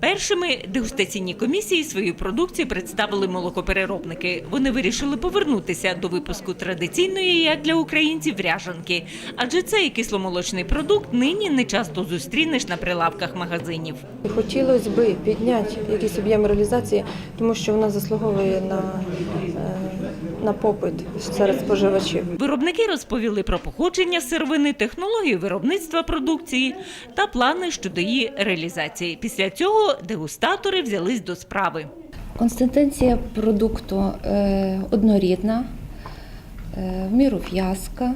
Першими дегустаційні комісії свою продукцію представили молокопереробники. Вони вирішили повернутися до випуску традиційної, як для українців, ряжанки. Адже цей кисломолочний продукт нині не часто зустрінеш на прилавках магазинів. Хотілося б підняти якийсь об'єм реалізації, тому що вона заслуговує на, е, на попит серед споживачів. Виробники розповіли про походження сировини, технологію виробництва продукції та плани щодо її реалізації. Після цього дегустатори взялись до справи. Консистенція продукту е, однорідна, е, в міру в'язка.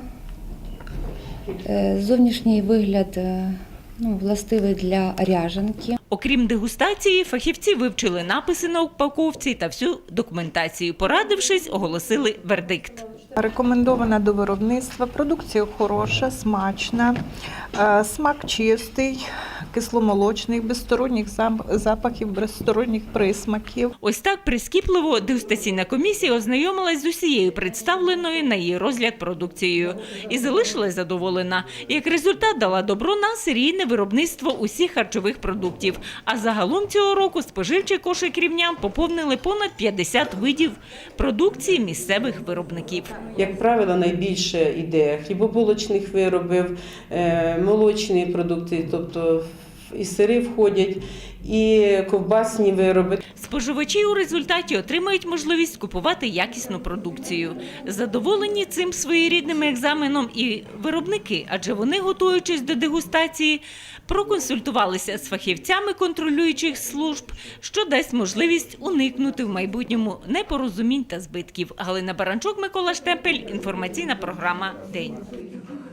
Е, зовнішній вигляд е, ну, властивий для ряженки. Окрім дегустації, фахівці вивчили написи на упаковці та всю документацію. Порадившись, оголосили вердикт. Рекомендована до виробництва. Продукція хороша, смачна, е, смак чистий, кисломолочний, без сторонніх зам- запахів, без сторонніх присмаків. Ось так прискіпливо дегустаційна комісія ознайомилась з усією представленою на її розгляд продукцією і залишилась задоволена. Як результат дала добро на серійне виробництво усіх харчових продуктів. А загалом цього року споживчий кошик рівнян поповнили понад 50 видів продукції місцевих виробників. Як правило, найбільше іде хлібобулочних виробів, е, молочні продукти, тобто і сири входять, і ковбасні вироби. Споживачі у результаті отримають можливість купувати якісну продукцію. Задоволені цим своєрідним екзаменом і виробники, адже вони, готуючись до дегустації, проконсультувалися з фахівцями контролюючих служб, що дасть можливість уникнути в майбутньому непорозумінь та збитків. Галина Баранчук, Микола Штемпель, інформаційна програма День.